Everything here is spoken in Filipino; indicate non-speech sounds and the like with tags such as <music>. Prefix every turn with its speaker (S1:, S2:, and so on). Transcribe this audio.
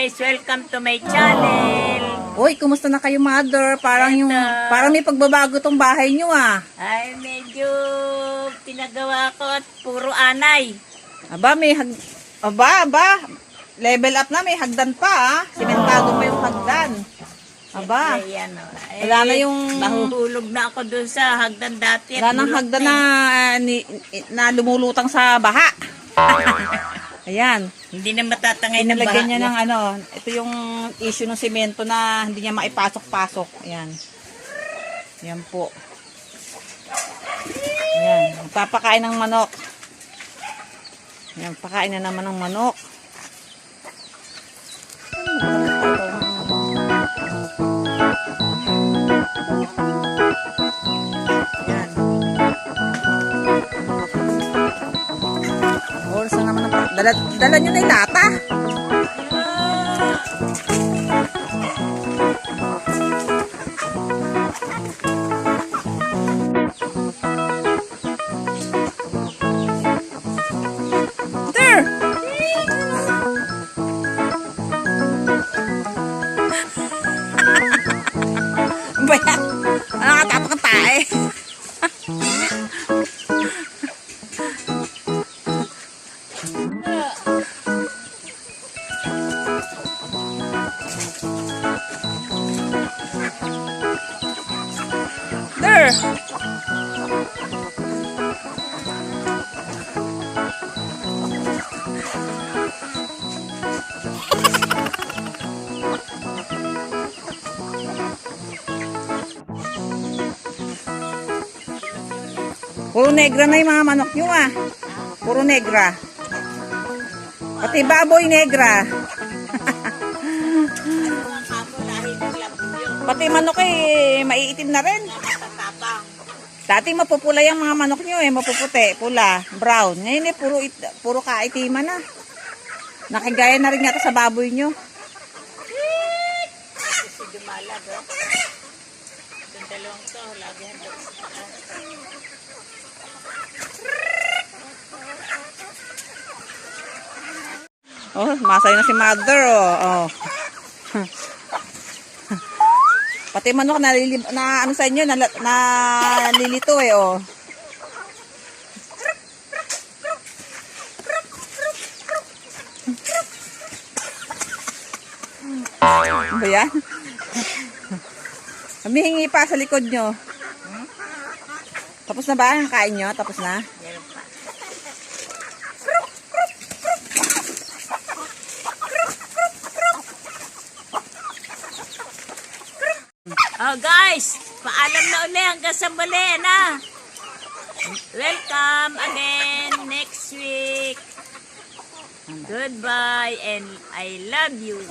S1: guys! Welcome to my channel!
S2: Uy, kumusta na kayo, mother? Parang yung
S1: Eto.
S2: parang may pagbabago tong bahay niyo ah.
S1: Ay, medyo pinagawa ko at puro anay.
S2: Aba, may hag Aba, aba. Level up na, may hagdan pa ah. Simentado pa yung hagdan. Aba.
S1: Ay, ano, ay,
S2: Wala na yung-
S1: Mahuhulog na ako dun sa hagdan dati. at
S2: Wala nang
S1: bulok
S2: hagdan
S1: eh.
S2: na, ah, ni, na lumulutang sa baha. <laughs> Ayan.
S1: Hindi na matatangay ng
S2: Nilagyan
S1: baha.
S2: niya ng ano, ito yung issue ng simento na hindi niya maipasok-pasok. Ayan. Ayan po. Ayan. Magpapakain ng manok. Ayan, pakain na naman ng manok. Dala, dala nyo na yung lata. There! Puro negra na yung mga manok nyo ah. Puro negra. Pati baboy negra. Pati manok eh, maiitim na rin. Dati mapupula yung mga manok nyo eh, mapuputi, pula, brown. Ngayon eh, puro, it, puro kaitiman na. Nakigaya na rin yata sa baboy nyo.
S1: Dumalag, oh. Itong dalawang to, lagi handa sa taas.
S2: Oh, masay na si mother, oh. oh. Pati manok na, na ano sa inyo, na, na lilito eh, oh. Ano yan? Humihingi pa sa likod nyo. Tapos na ba ang kain nyo? Tapos na?
S1: Oh guys, paalam na uli hanggang sa muli na. Welcome again next week. Goodbye and I love you.